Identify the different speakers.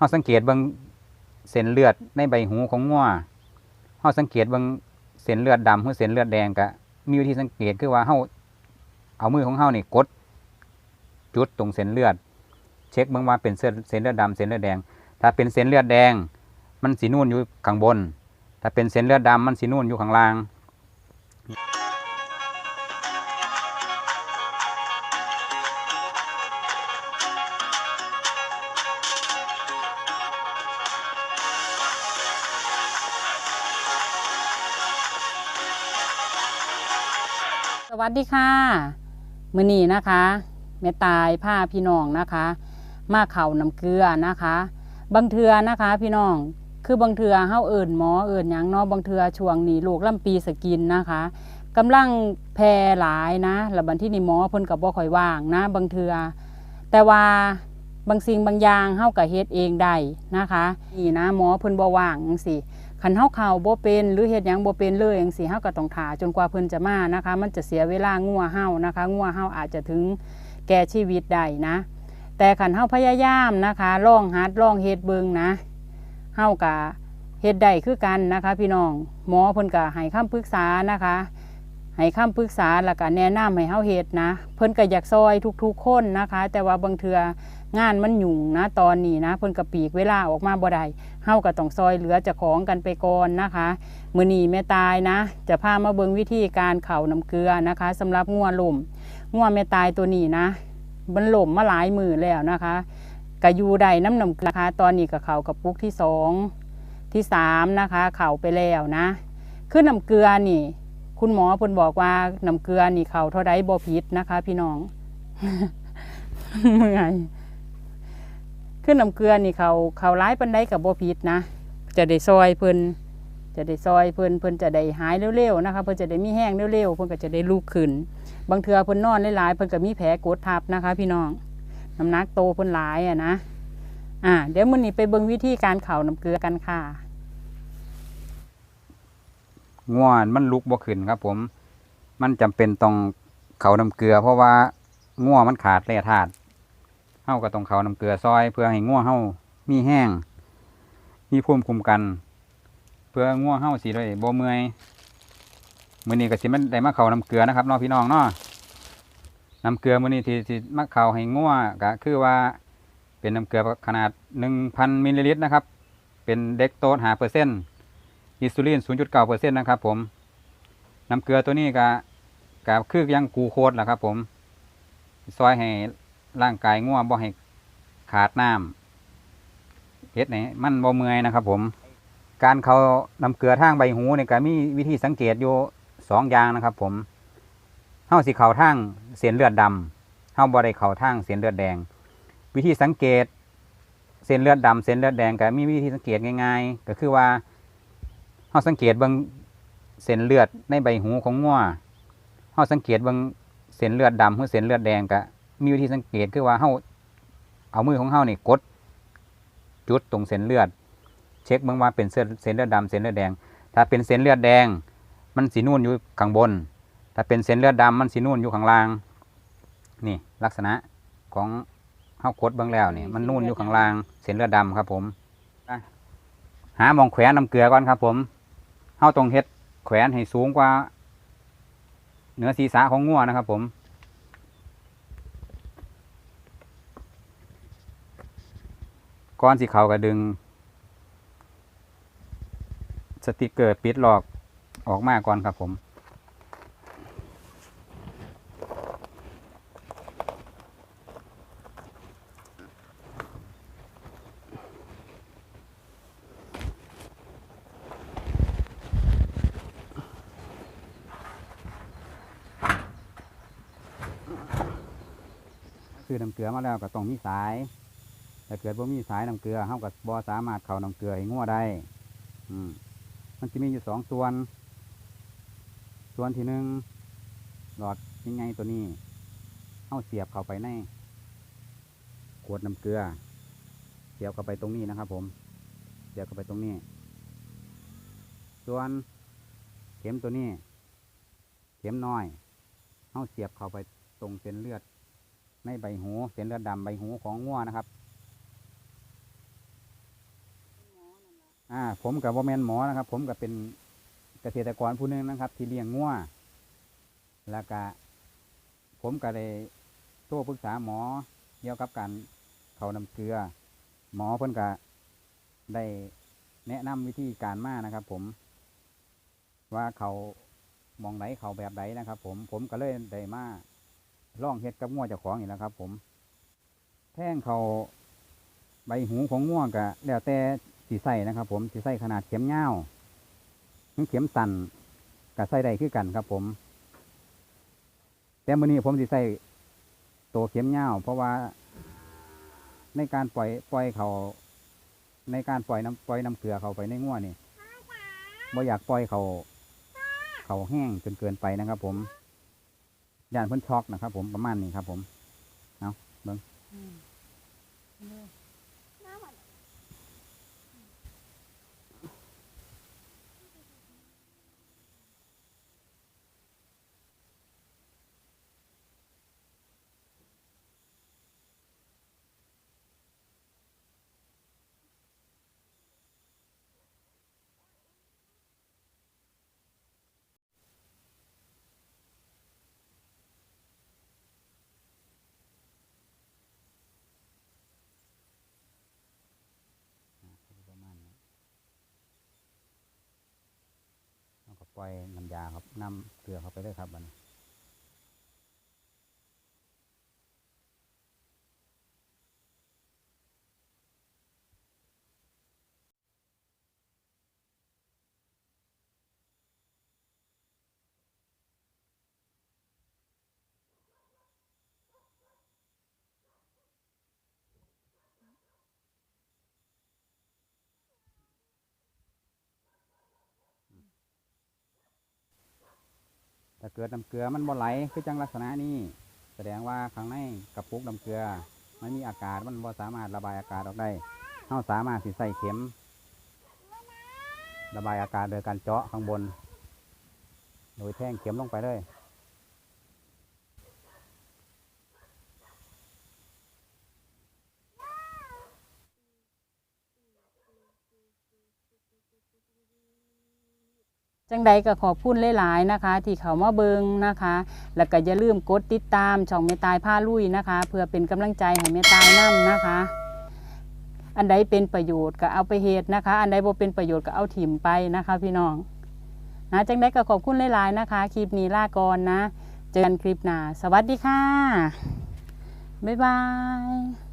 Speaker 1: เฮาสังเกตเบิ่งเส้นเลือดในใบหูของงัวเฮาสังเกตเบิ่งเส้นเลือดดำหรือเส้นเลือดแดงก็มีวิธีสังเกตคือว่าเฮาเอามือของเฮานี่กดจุดตรงเส้นเลือด เช็คเบิ่งว่าเป็นเส้นเส้นเลือดดำเส้นเลือดแดง ถ้าเป็นเส้นเลือดแดง มันสีนูนอยู่ข้างบน ถ้าเป็นเส้นเลือดดำมันสีนูนอยู่ข้างล่าง
Speaker 2: วัสดีค่ะมือนี้นะคะแม่ตายผ้าพี่น้องนะคะ มาเข่าน้ำเกลือนะคะ บางเทือนะคะ พี่น้องคือบางเทือเฮาเอิ่นหมอเอิ่นยังเนาะบางเทือช่วงนี้โรคลำปีสกินนะคะกำลังแพร่หลายนะแล้วบันที่นี่หมอเพิ่นก็บ่ค่อยว่างนะ บางเทือแต่ว่าบางสิ่งบางอย่างเฮาก็เฮ็ดเองได้นะคะนี่นะหมอเพิ่นบ่ว่างจั งซี่คันเฮาเข่าบ่เป็นหรือเฮ็ดหยังบ่เป็นเลยจังซี่เฮาก็ต้องท่าจนกว่าเพิ่นจะมานะคะ มันจะเสียเวลางัวเฮานะคะงัวเฮาอาจจะถึงแก่ชีวิตได้นะ แต่คันเฮาพยายามนะคะลองหัดลองเฮ็ดเบิงนะเฮาก็เฮ็ดได้คือกันนะคะ พี่น้องหมอเพิ่นก็ให้คำปรึกษานะคะให้คำปรึกษาแล้วก็แนะนำให้เฮาเฮ็ดนะ เพิ่นก็อยากซอยทุกๆคนนะคะ แต่ว่าบางเทื่อ งานมันยุ่งนะตอนนี้นะเพิ่นก็ปีกเวลาออกมาบ่ได้เฮาก็ต้องซอยเหลือจะของกันไปก่อนนะคะมือนีแม่ตายนะ จะพามาเบิงวิธีการเข่าน้ำเกลือนะคะสำหรับงัวหล่มงัวแม่ตายตัวนี้นะ มันหล่มมาหลายมือแล้วนะคะกะยูได้น้ำน้ำเกลนะคะ ตอนนี้กับเขากับปุกที่สองที่สามนะคะ เข่าไปแล้วนะคือน้ำเกลือนี่ คุณหมอเพิ่นบอกว่าน้ำเกลือนี่เข่าเท่าใดบ่ผิดนะคะ พี่น้องเมื่อย ขึ้นน้ำเกลือนี่เขาเขาร้ายปันได้กับบ่ผิดนะ จะได้ซอยเพิ่นจะได้ซอยเพิ่นเพิ่นจะได้หายเร็วๆนะคะเพิ่นจะได้มีแห้งเร็วๆเพิ่นก็จะได้ลุกขึ้น บางเทือเพิ่นนอนหลายๆเพิ่นก็มีแผลกดทับนะคะ พี่น้องน้ำหนักโตเพิ่นหลายอะนะอ่าเดี๋ยวมื้อนี้ไปเบิ่งวิธีการเข่าน้ำเกลือกันค่ะ
Speaker 1: ง่วนมันลุกบ่ขึ้นครับ ผม มันจำเป็นต้องเขาน้ำเกลือ เพราะว่าง่วมันขาดแร่ธาตุาก็ต้องเขาน้ำเกลือซอย เพื่อให้ง่วเฮามีแห้ง มีภูมิคุ้มกัน เพื่อง่วเฮาสิได้บ่เมื่อยมือนี้ก็สิมันได้มาเขาน้ำเกลือนะครับน้องพี่น้องเนาะน้ำเกลือมือนี้ที่ที่มาเขาให้ง่วก็คือว่า เป็นน้ำเกลือขนาด1,000มิลลิลิตรนะครับ เป็นเด็กโตส5%เปอร์เซ็นต์อินซูลิน0.9%นต์นะครับ ผมน้ำเกลือตัวนี้ก็ก็คือยังกูโคดแหละครับ ผมซอยให้ ร่างกายง่วงบ่ให้ขาดน้ำเฮ็ดไหนมันบ่เมื่อยนะครับ ผม การเขานำเกลือทางใบหูเนี่ยก็มีวิธีสังเกตอยู่สองอย่างนะครับ ผมเฮาสิเข่าทางเส้นเลือดดำเฮาบ่ได้เข่าทางเส้นเลือดแดง วิธีสังเกต เส้นเลือดดำเส้นเลือดแดงก็มีวิธีสังเกตง่ายๆ ก็คือว่าเฮาสังเกตเบิ่งเส้นเลือดในใบหูของงัวเฮาสังเกตเบิ่งเส้นเลือดดำหรือเส้นเลือดแดงก็ มีวิธีสังเกตคือว่าเฮาเอามือของเฮานี่กด จุดตรงเส้นเลือด เช็คเบิ่งว่าเป็นเส้นเส้นเลือดดำเส้นเลือดแดง ถ้าเป็นเส้นเลือดแดง มันสีนูนอยู่ข้างบน ถ้าเป็นเส้นเลือดดำมันสีนูนอยู่ข้างล่าง นี่ลักษณะของเฮากดเบิ่งแล้วนี่มันนูนอยู่ข้างล่างเส้นเลือดดำครับผมอะหาหมองแขวนน้ำเกลือก่อนครับ ผมเฮาต้องเฮ็ดแขวนให้สูงกว่า เหนือศีรษะของงัวนะครับผม ก่อนสิเขาวก็ดึง สติกเกอร์ปิดหลอกออกมาก่อนครับผมซื้อน้ำเกลือมาแล้วก็ต้องมีสาย แต่เกิดว่ามีสายน้ำเกลือเฮากับบ่สามารถเข้าน้ำเกลือให้งัวได้อืมมันจะมีอยู่สองส่วน ส่วนที่หนึ่งหลอดยังไงตัวนี้เฮาเสียบเข้าไปในขวดน้ำเกลือ เสียบเข้าไปตรงนี้นะครับ ผม เสียบเข้าไปตรงนี้ ส่วนเข็มตัวนี้ เข็มน้อยเฮาเสียบเข้าไปตรงเส้นเลือดในใบหู เส้นเลือดดำใบหูของงัวนะครับ อ่า ผมกับบ่แมนหมอนะครับ ผมก็เป็นเกษตรกรผู้หนึงนะครับ ที่เลี้ยงงัวแล้วก็ผมก็เลยโทรปรึกษาหมอเกี่ยวกับการเขาน้ำเกลือ หมอเพิ่นก็ได้แนะนำวิธีการมานะครับ ผม ว่าเขามองไหนเขาแบบไหนนะครับ ผมผมก็เลยได้มาล่องเฮ็ดกับงัวเจ้าของนี่แหละครับ ผม แท่งเขาใบหูของง่วกะแล้วแต่ สีใส่นะครับ ผมสีใส่ขนาดเข็มเงาวถึงเข็มตันกับใส่ได้คือกันครับ ผม แต่มื่อนี้ผมสีใส่ตัวเข็มเงาเพราะว่าในการปล่อยปล่อยเขาในการปล่อยน้ำปล่อยน้ำเกลือเขาไปในง่วนี่บ่อยากปล่อยเขาเขาแห้งจนเกินไปนะครับ ผมย่านพิ่นช็อกนะครับ ผมประมาณนี้ครับ ผมประ ปล่อยน้ำยาครับน้ำเกลือเข้าไปเลยครับบัดน เกิดน้ำเกลือมันบ่ไหลคือจังลักษณะนี้ แสดงว่าข้างในกระปุกน้ำเกลือมันมีอากาศมันบ่สามารถระบายอากาศออกได้เราสามารถสิใส่เข็ม ระบายอากาศโดยการเจาะข้างบน โดยแท่งเข็มลงไปเลย
Speaker 2: จังใดก็ขอบคุณหลายๆนะคะ ที่เขามาเบิงนะคะ แล้วก็อย่าลืมกดติดตามช่องเมตายผ้าลุยนะคะ เพื่อเป็นกำลังใจให้เมตายนํนะคะ อันใดเป็นประโยชน์ก็เอาไปเฮ็ดนะคะ อันใดบ่เป็นประโยชน์ก็เอาถิ่มไปนะคะ พี่น้องนะจังใดก็ขอบคุณหลายๆนะคะคลิปนี้ลาก่อนนะ เจอกันคลิปหน้าสวัสดีค่ะบ๊ายบาย